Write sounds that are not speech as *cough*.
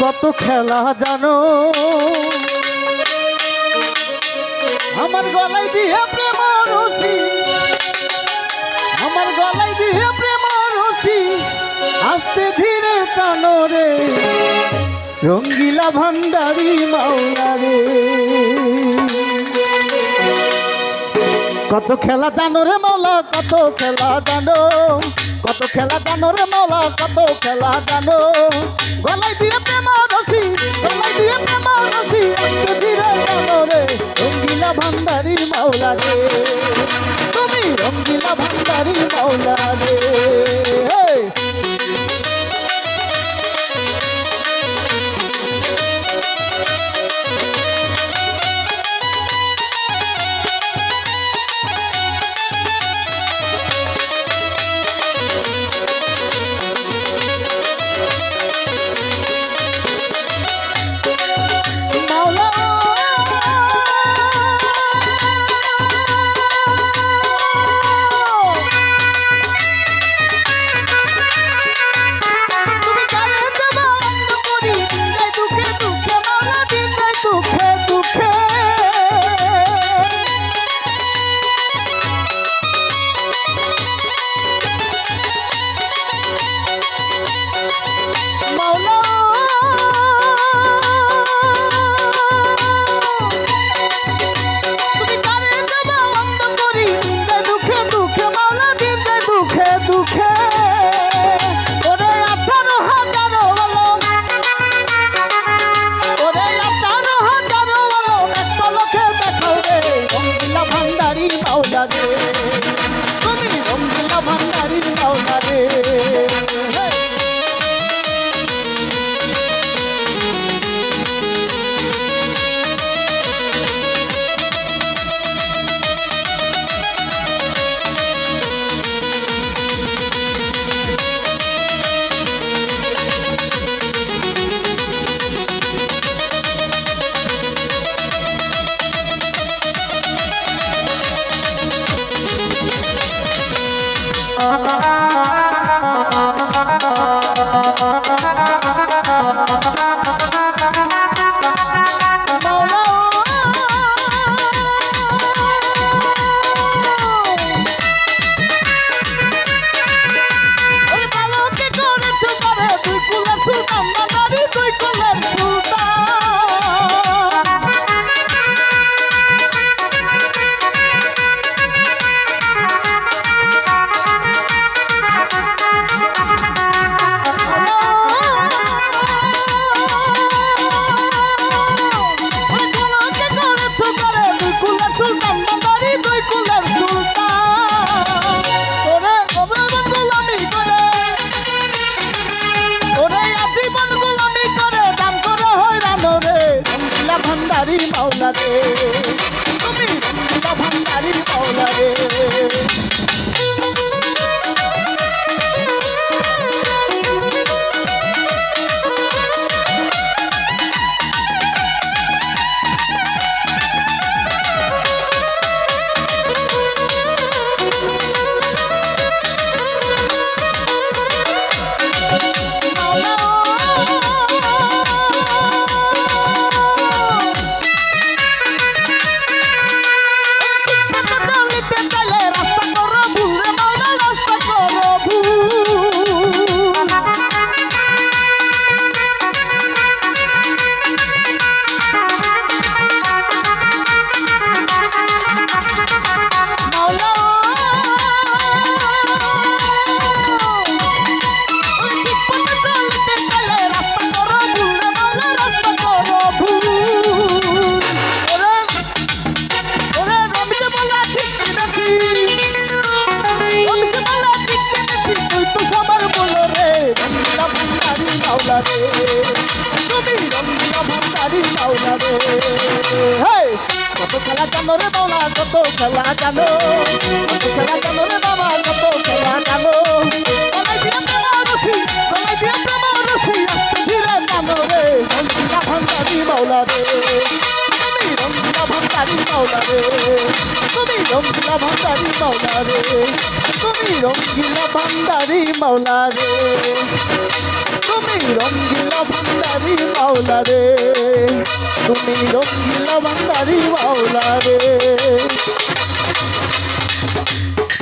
কত খেলা জানো? আমার গলায় দিয়ে প্রেম রসি আমার গলায় দিয়ে প্রেম রসি আস্তে ধীরে টানো রে। রঙ্গিলা ভান্ডারি মাওলা রে। কত খেলা জানো রে মাওলা, কত খেলা জানো? কত খেলা জানো রে মাওলা, কত খেলা জানো? গলায় দিয়ে রে ওই *laughs* মাওলা রে তুমি ভান্ডারির ভান্ডারি রে মাওলা রে কত খেলা জানো রে বাবা কত খেলা জানো কত খেলা জানো রে বাবা কত খেলা জানো জানো রে তুমি রঙ্গিলা ভান্ডারি মাওলা রে তুমি রঙ্গিলা ভান্ডারি মাওলা রে তুমি রঙ্গিলা ভান্ডারি মাওলা রে তুমি রঙ্গিলা ভান্ডারি মাওলা রে। তুমি রঙ্গিলা ভান্ডারি মাওলা রে।